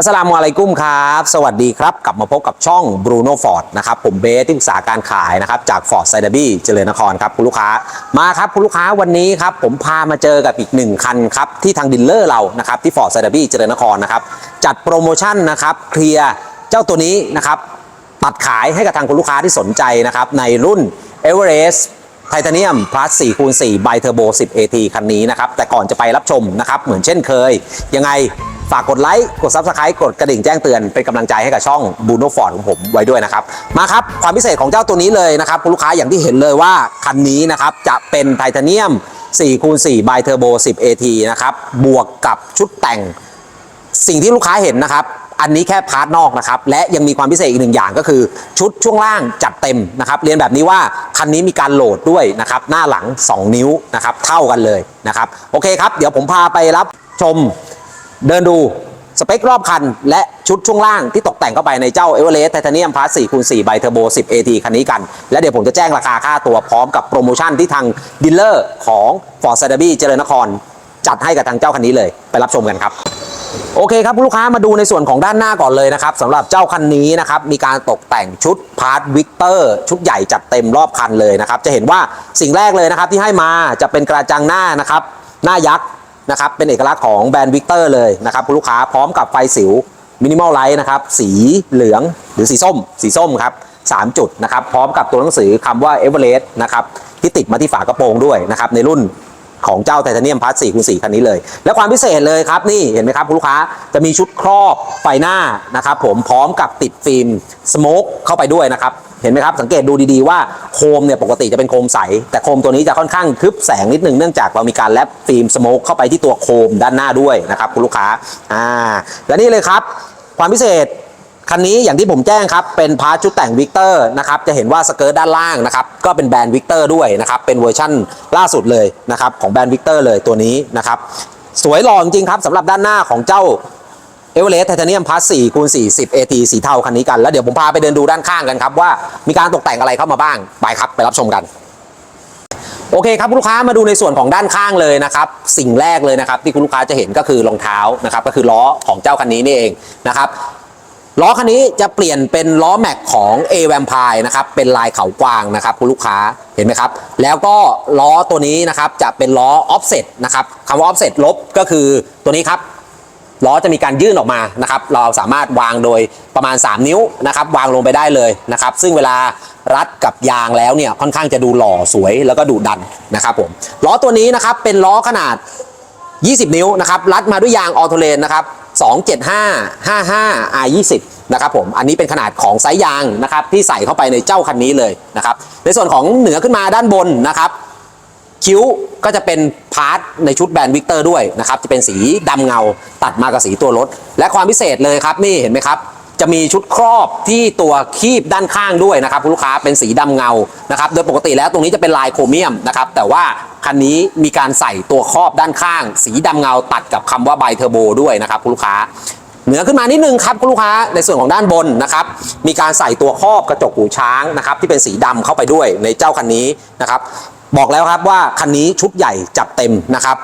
อัสสลามุอะลัยกุมครับ สวัสดีครับ กลับมาพบกับช่อง Bruno Ford นะครับ ผมเบสที่ปรึกษาการขายนะครับ จาก Ford s i d e r b y เจริญนครครับคุณลูกค้ามาครับคุณลูกค้าวันนี้ครับ ผมพามาเจอกับอีกหนึ่งคันครับ ที่ทางดิลเลอร์เรานะครับ ที่ Ford s i d e r b y เจริญนครนะครับ จัดโปรโมชั่นนะครับ เคลียร์เจ้าตัวนี้นะครับ ตัดขายให้กับทางคุณลูกค้าที่สนใจนะครับในรุ่น Everest ไทเทเนียม plus 4คูณ4 by turbo 10 AT คันนี้นะครับ แต่ก่อนจะไปรับชมนะครับ เหมือนเช่นเคย ยังไงฝากกดไลค์ กด Subscribe กดกระดิ่งแจ้งเตือนเป็นกำลังใจให้กับช่อง Bruno Ford ของผมไว้ด้วยนะครับ มาครับ ความพิเศษของเจ้าตัวนี้เลยนะครับคุณลูกค้าอย่างที่เห็นเลยว่า คันนี้นะครับ จะเป็นไทเทเนียม4คูณ4 by turbo 10 AT นะครับ บวกกับชุดแต่งสิ่งที่ลูกค้าเห็นนะครับ อันนี้แค่พาร์ทนอกนะครับ และยังมีความพิเศษอีกหนึ่งอย่างก็คือ ชุดช่วงล่างจัดเต็มนะครับ เรียนแบบนี้ว่าคันนี้มีการโหลดด้วยนะครับ หน้าหลัง 2 นิ้วนะครับ เท่ากันเลยนะครับ โอเคครับ เดี๋ยวผมพาไปรับชมเดินดูสเปครอบคัน และชุดช่วงล่างที่ตกแต่งเข้าไปในเจ้า e v e r e s t Titanium Plus 4คูณ4 by Turbo 10 AT คันนี้กัน และเดี๋ยวผมจะแจ้งราคาค่าตัวพร้อมกับโปรโมชั่นที่ทางดีลเลอร์ของ Ford s a d a b y เจริญนคร จัดให้กับทางเจ้าคันนี้เลย ไปรับชมกันครับ โอเคครับลูกค้ามาดูในส่วนของด้านหน้าก่อนเลยนะครับสำหรับเจ้าคันนี้นะครับมีการตกแต่งชุดพาร์ทวิกเตอร์ชุดใหญ่จัดเต็มรอบคันเลยนะครับ จะเห็นว่าสิ่งแรกเลยนะครับที่ให้มาจะเป็นกระจังหน้านะครับหน้ายักษ์นะครับเป็นเอกลักษณ์ของแบรนด์วิกเตอร์เลยนะครับคุณลูกค้าพร้อมกับไฟสิวมินิมอลไลท์นะครับสีเหลืองหรือสีส้ม สีส้มครับสามจุดนะครับพร้อมกับตัวหนังสือคำว่าเอเวอเรสต์นะครับที่ติดมาที่ฝากระโปรงด้วยนะครับในรุ่น ของเจ้าไทเทเนียมพาร์ท4คูณ4คันนี้เลย และความพิเศษเลยครับนี่เห็นไหมครับคุณลูกค้าจะมีชุดครอบไฟหน้านะครับผมพร้อมกับติดฟิล์มสโมกเข้าไปด้วยนะครับเห็นไหมครับสังเกตดูดีๆว่าโคมเนี่ยปกติจะเป็นโคมใส แต่โคมตัวนี้จะค่อนข้างทึบแสงนิดนึงเนื่องจากเรามีการแลบฟิล์มสโมกเข้าไปที่ตัวโคมด้านหน้าด้วยนะครับคุณลูกค้าอ่าและนี่เลยครับ ความพิเศษ คันนี้อย่างที่ผมแจ้งครับ เป็นพาร์ทชุดแต่งวิกเตอร์นะครับ จะเห็นว่าสเกิร์ตด้านล่างนะครับ ก็เป็นแบรนด์วิกเตอร์ด้วยนะครับ เป็นเวอร์ชั่นล่าสุดเลยนะครับ ของแบรนด์วิกเตอร์เลยตัวนี้นะครับ สวยหล่อจริงครับสำหรับด้านหน้าของเจ้าเอเวอเรสต์ไทเทเนียมพาร์ท4คูณ4 10 AT สีเทาคันนี้กัน แล้วเดี๋ยวผมพาไปเดินดูด้านข้างกันครับ ว่ามีการตกแต่งอะไรเข้ามาบ้าง ไปครับไปรับชมกันโอเคครับคุณลูกค้ามาดูในส่วนของด้านข้างเลยนะครับ สิ่งแรกเลยนะครับที่คุณลูกค้าจะเห็นก็คือรองเท้านะครับก็คือล้อของเจ้าคันนี้นี่เองนะครับ ล้อคันนี้จะเปลี่ยนเป็นล้อแม็กของ A v a m p i r e นะครับเป็นลายเขากวางนะครับคุณลูกค้าเห็นไหมครับ แล้วก็ล้อตัวนี้นะครับจะเป็นล้อ offset นะครับคำว่า offset ลบก็คือตัวนี้ครับล้อจะมีการยื่นออกมานะครับเราสามารถวางโดยประมาณ 3 นิ้วนะครับวางลงไปได้เลยนะครับซึ่งเวลารัดกับยางแล้วเนี่ยค่อนข้างจะดูหล่อสวยแล้วก็ดูดันนะครับผมล้อตัวนี้นะครับเป็นล้อขนาด 20 นิ้วนะครับรัดมาด้วยยางออโตเลนนะครับ 275 55 R20 นะครับผมอันนี้เป็นขนาดของไซส์ยางนะครับที่ใส่เข้าไปในเจ้าคันนี้เลยนะครับในส่วนของเหนือขึ้นมาด้านบนนะครับคิ้วก็จะเป็นพาร์ทในชุดแบรนด์วิกเตอร์ด้วยนะครับจะเป็นสีดำเงาตัดมากับสีตัวรถ และความพิเศษเลยครับนี่เห็นไหมครับ จะมีชุดครอบที่ตัวคีบด้านข้างด้วยนะครับคุณลูกค้าเป็นสีดำเงานะครับโดยปกติแล้วตรงนี้จะเป็นลายโครเมียมนะครับแต่ว่าคันนี้มีการใส่ตัวครอบด้านข้าง สีดำเงาตัดกับคำว่าไบเทอร์โบด้วยนะครับคุณลูกค้าเหนือขึ้นมานิดนึงครับคุณลูกค้าในส่วนของด้านบนนะครับมีการใส่ตัวครอบกระจกหูช้างนะครับที่เป็นสีดำเข้าไปด้วยในเจ้าคันนี้นะครับบอกแล้วครับว่าคันนี้ชุดใหญ่จัดเต็มนะครับ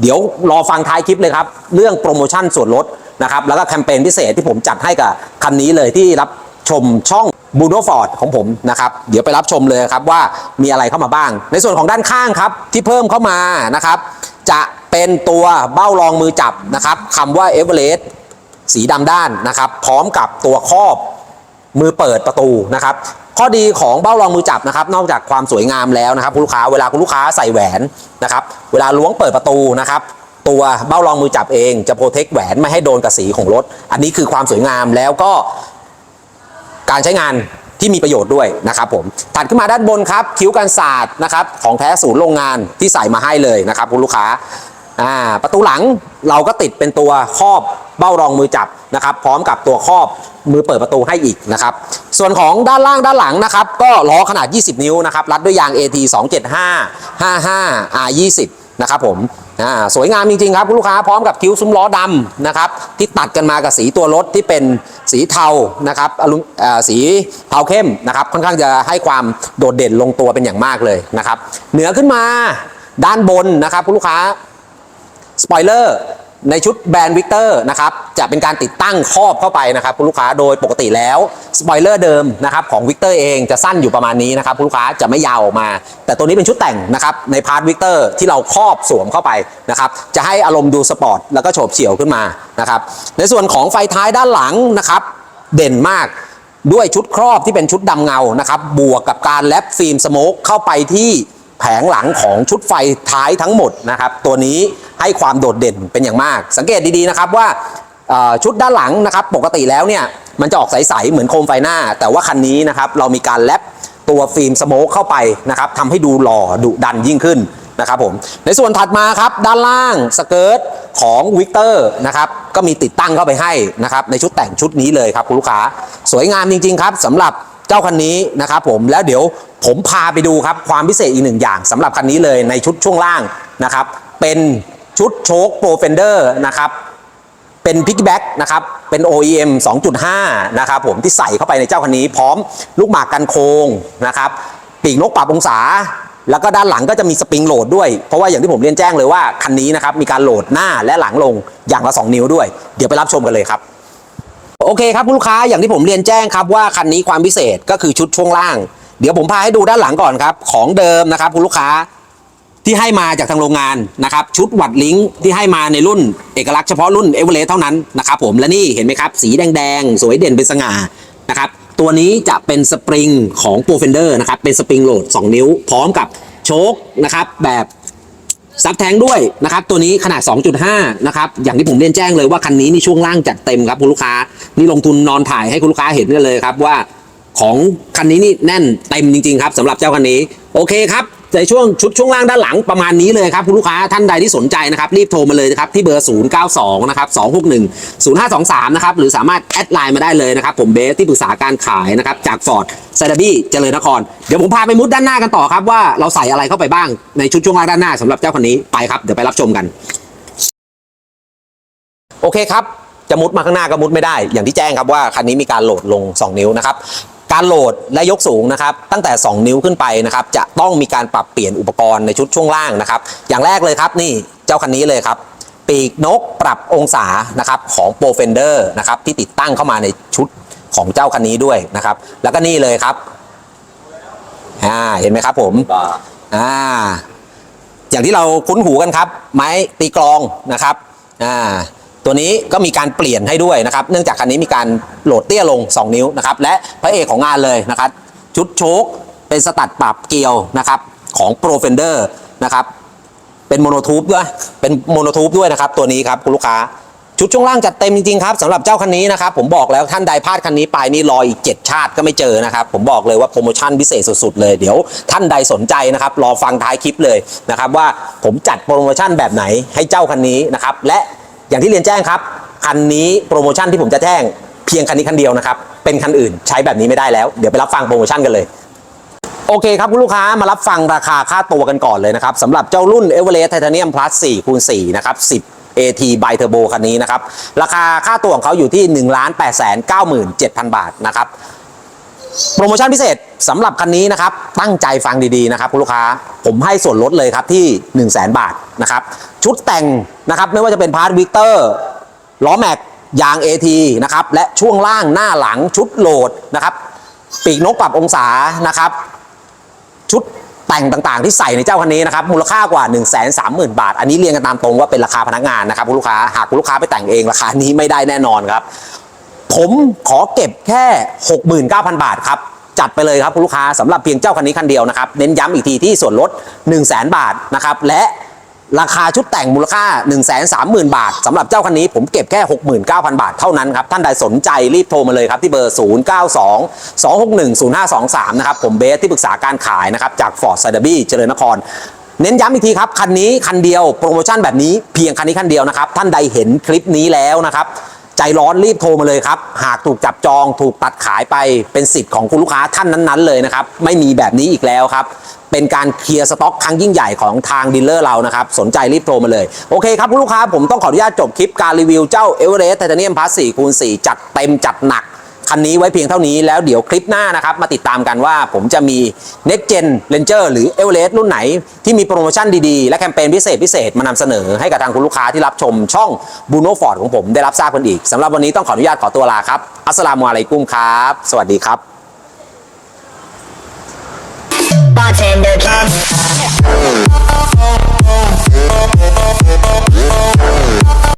เดี๋ยวรอฟังท้ายคลิปเลยครับ เรื่องโปรโมชั่นส่วนลด นะครับแล้วก็แคมเปญพิเศษที่ผมจัดให้กับคันนี้เลยที่รับชมช่องบูโนฟอร์ดของผมนะครับ เดี๋ยวไปรับชมเลยครับว่ามีอะไรเข้ามาบ้าง ในส่วนของด้านข้างครับที่เพิ่มเข้ามานะครับ จะเป็นตัวเบ้ารองมือจับนะครับคำว่าเอเวอเรสต์สีดำด้านนะครับ พร้อมกับตัวครอบมือเปิดประตูนะครับ ข้อดีของเบ้ารองมือจับนะครับ นอกจากความสวยงามแล้วนะครับคุณลูกค้าเวลาคุณลูกค้าใส่แหวนนะครับ เวลาล้วงเปิดประตูนะครับ ตัวเบ้ารองมือจับเองจะโปรเทคแหวนไม่ให้โดนกับสีของรถ อันนี้คือความสวยงามแล้วก็การใช้งานที่มีประโยชน์ด้วยนะครับผมถัดขึ้นมาด้านบนครับคิ้วกันศาสตร์นะครับของแท้ศูนย์โรงงานที่ใส่มาให้เลยนะครับคุณลูกค้าอ่าประตูหลังเราก็ติดเป็นตัวครอบเบ้ารองมือจับนะครับ พร้อมกับตัวครอบมือเปิดประตูให้อีกนะครับ ส่วนของด้านล่างด้านหลังนะครับ ก็ล้อขนาด 20 นิ้วนะครับรัดด้วยยาง AT 275 55 R20 นะครับผมอ่าสวยงามจริงๆครับคุณลูกค้าพร้อมกับคิ้วซุ้มล้อดำนะครับที่ตัดกันมากับสีตัวรถที่เป็นสีเทานะครับอลูเอ่าสีเทาเข้มนะครับค่อนข้างจะให้ความโดดเด่นลงตัวเป็นอย่างมากเลยนะครับเหนือขึ้นมาด้านบนนะครับคุณลูกค้าสปอยเลอร์ ในชุดแบรนด์วิกเตอร์นะครับจะเป็นการติดตั้งครอบเข้าไปนะครับคุณลูกค้าโดยปกติแล้วสปอยเลอร์เดิมนะครับของวิกเตอร์เองจะสั้นอยู่ประมาณนี้นะครับคุณลูกค้าจะไม่ยาวออกมา แต่ตัวนี้เป็นชุดแต่งนะครับในพาร์ทวิกเตอร์ที่เราครอบสวมเข้าไปนะครับจะให้อารมณ์ดูสปอร์ตแล้วก็โฉบเฉี่ยวขึ้นมานะครับในส่วนของไฟท้ายด้านหลังนะครับเด่นมากด้วยชุดครอบที่เป็นชุดดำเงานะครับบวกกับการแลปฟิล์มสโมกเข้าไปที่แผงหลังของชุดไฟท้ายทั้งหมดนะครับตัวนี้ ให้ความโดดเด่นเป็นอย่างมาก สังเกตดีๆนะครับว่าชุดด้านหลังนะครับปกติแล้วเนี่ยมันจะออกใส ๆ เหมือนโคมไฟหน้า แต่ว่าคันนี้นะครับเรามีการแลปตัวฟิล์มสโมกเข้าไปนะครับทำให้ดูหล่อดุดันยิ่งขึ้นนะครับผมในส่วนถัดมาครับด้านล่างสเกิร์ตของวิกเตอร์นะครับก็มีติดตั้งเข้าไปให้นะครับในชุดแต่งชุดนี้เลยครับคุณลูกค้าสวยงามจริง ๆ ครับสำหรับเจ้าคันนี้นะครับผมแล้วเดี๋ยวผมพาไปดูครับความพิเศษอีกหนึ่งอย่างสำหรับคันนี้เลยในชุดช่วงล่างนะครับเป็น ชุดโชคโปรเฟนเดอร์นะครับ เป็นพิกแบ็กนะครับ เป็น OEM 2.5 นะครับผมที่ใส่เข้าไปในเจ้าคันนี้ พร้อมลูกหมากกันโค้งนะครับ ปีกนกปรับองศา แล้วก็ด้านหลังก็จะมีสปริงโหลดด้วย เพราะว่าอย่างที่ผมเรียนแจ้งเลยว่า คันนี้นะครับ มีการโหลดหน้าและหลังลงอย่างละ 2 นิ้วด้วย เดี๋ยวไปรับชมกันเลยครับโอเคครับคุณลูกค้าอย่างที่ผมเรียนแจ้งครับว่าคันนี้ความพิเศษก็คือชุดช่วงล่าง เดี๋ยวผมพาให้ดูด้านหลังก่อนครับ ของเดิมนะครับคุณลูกค้า ที่ให้มาจากทางโรงงานนะครับชุดวัดลิงก์ที่ให้มาในรุ่นเอกลักษณ์เฉพาะรุ่นเอเวอเรสต์เท่านั้นนะครับผมและนี่เห็นไหมครับ สีแดงๆ สวยเด่นเป็นสง่านะครับตัวนี้จะเป็นสปริงของโปรเฟนเดอร์นะครับเป็นสปริงโหลด 2 นิ้ว พร้อมกับโชคนะครับแบบซับแทงด้วยนะครับตัวนี้ขนาด 2.5 นะครับอย่างที่ผมเรียนแจ้งเลยว่าคันนี้นี่ช่วงล่างจัดเต็มครับคุณลูกค้านี่ลงทุนนอนถ่ายให้คุณลูกค้าเห็นกันเลยครับว่าของคันนี้นี่แน่นเต็มจริงๆครับสำหรับเจ้าคันนี้โอเคครับ ในช่วงชุดช่วงล่างด้านหลังประมาณนี้เลยครับคุณลูกค้าท่านใดที่สนใจนะครับรีบโทรมาเลยนะครับที่เบอร์ 092 นะครับ 261 0523 นะครับหรือสามารถแอดไลน์มาได้เลยนะครับผมเบสที่ปรึกษาการขายนะครับจากฟอร์ดไซดาบี้เจริญนคร เดี๋ยวผมพาไปมุดด้านหน้ากันต่อครับว่าเราใส่อะไรเข้าไปบ้างในชุดช่วงล่างด้านหน้าสำหรับเจ้าคันนี้ไปครับเดี๋ยวไปรับชมกัน โอเคครับจะมุดมาข้างหน้าก็มุดไม่ได้ อย่างที่แจ้งครับว่าคันนี้มีการโหลดลง 2 นิ้วนะครับ การโหลดและยกสูงนะครับตั้งแต่ 2 นิ้วขึ้นไปนะครับจะต้องมีการปรับเปลี่ยนอุปกรณ์ในชุดช่วงล่างนะครับ อย่างแรกเลยครับนี่เจ้าคันนี้เลยครับ ปีกนกปรับองศานะครับของ Pro Fender นะครับที่ติดตั้งเข้ามาในชุดของเจ้าคันนี้ด้วยนะครับ แล้วก็นี่เลยครับอ่าเห็นไหมครับผมอ่าอย่างที่เราคุ้นหูกันครับ ไม้ตีกลองนะครับอ่า ตัวนี้ก็มีการเปลี่ยนให้ด้วยนะครับเนื่องจากคันนี้มีการโหลดเตี้ยลง 2 นิ้วนะครับและพระเอกของงานเลยนะครับชุดโชคเป็นสตัดปรับเกลียวนะครับของ Pro Fender นะครับเป็นโมโนทูบด้วยเป็นโมโนทูบด้วยนะครับตัวนี้ครับคุณลูกค้าชุดช่วงล่างจัดเต็มจริงๆครับสำหรับเจ้าคันนี้นะครับผมบอกแล้วท่านใดพลาดคันนี้ไปนี่รออีก 7 ชาติก็ไม่เจอนะครับ ผมบอกเลยว่าโปรโมชั่นพิเศษสุดๆเลยเดี๋ยวท่านใดสนใจนะครับ รอฟังท้ายคลิปเลยนะครับว่าผมจัดโปรโมชั่นแบบไหนให้เจ้าคันนี้นะครับและ อย่างที่เรียนแจ้งครับ คันนี้โปรโมชั่นที่ผมจะแจ้งเพียงคันนี้คันเดียวนะครับ เป็นคันอื่นใช้แบบนี้ไม่ได้แล้ว เดี๋ยวไปรับฟังโปรโมชั่นกันเลยโอเคครับคุณลูกค้ามารับฟังราคาค่าตัวกันก่อนเลยนะครับสำหรับเจ้ารุ่น e v e r e s t Titanium Plus 4คูณ4นะครับ10 AT Bi Turbo คันนี้นะครับ ราคาค่าตัวของเขาอยู่ที่ 1 8 9 7 0 0 0 บาทนะครับ โปรโมชั่นพิเศษสำหรับคันนี้นะครับ ตั้งใจฟังดีๆนะครับคุณลูกค้าผมให้ส่วนลดเลยครับที่ 1 0 0 0 0แบาทนะครับ ชุดแต่งนะครับไม่ว่าจะเป็นพาร์ทวิกเตอร์ล้อแม็กยาง AT นะครับและช่วงล่างหน้าหลังชุดโหลดนะครับปีกนกปรับองศานะครับ ชุดแต่งต่างๆ ที่ใส่ในเจ้าคันนี้นะครับมูลค่ากว่า 1 3 0 0 0 0 บาท อันนี้เรียงกันตามตรงว่าเป็นราคาพนักงานนะครับคุณลูกค้าหากคุณลูกค้าไปแต่งเองราคานี้ไม่ได้แน่นอนครับ ผมขอเก็บแค่ 69,000 บาทครับ จัดไปเลยครับคุณลูกค้าสำหรับเพียงเจ้าคันนี้คันเดียวนะครับ เน้นย้ำอีกทีที่ส่วนลด 1 0 0 0 0แบาทนะครับ และราคาชุดแต่งมูลค่า 1 3 0 0 0 0 บาทสำหรับเจ้าคันนี้ผมเก็บแค่ 69,000 บาทเท่านั้นครับ ท่านใดสนใจรีบโทรมาเลยครับ ที่เบอร์ 092 261 0523 นะครับ ผมเบสที่ปรึกษาการขายนะครับ จากฟอร์ดไซดบี้เจริญนครเน้นย้ำอีกทีครับ คันนี้คันเดียวโปรโมชั่นแบบนี้เพียงคันนี้คันเดียวนะครับ ท่านใดเห็นคลิปนี้แล้วนะครับ ใจร้อนรีบโทรมาเลยครับ หากถูกจับจองถูกตัดขายไปเป็นสิทธิ์ของคุณลูกค้าท่านนั้นๆเลยนะครับไม่มีแบบนี้อีกแล้วครับ เป็นการเคลียร์สต็อกครั้งยิ่งใหญ่ของทางดีลเลอร์เรานะครับสนใจรีบโทรมาเลย โอเคครับคุณลูกค้าผมต้องขออนุญาตจบคลิปการรีวิวเจ้า e v e r e s t Titanium Plus 4คูณ4จัดเต็มจัดหนัก คันนี้ไว้เพียงเท่านี้แล้วเดี๋ยวคลิปหน้านะครับ มาติดตามกันว่าผมจะมี Next Gen Ranger หรือ e v e r e s t รุ่นไหน ที่มีโปรโมชั่นดีๆ และแคมเปญพิเศษพิเศษมานำเสนอให้กับทางคุณลูกค้าที่รับชมช่อง b u n o Ford ของผมได้รับทราบกันอีกสำหรับวันนี้ต้องขออนุญาตขอตัวลาครับอัสลามุอะลัยกุมครับ สวัสดีครับ bartender.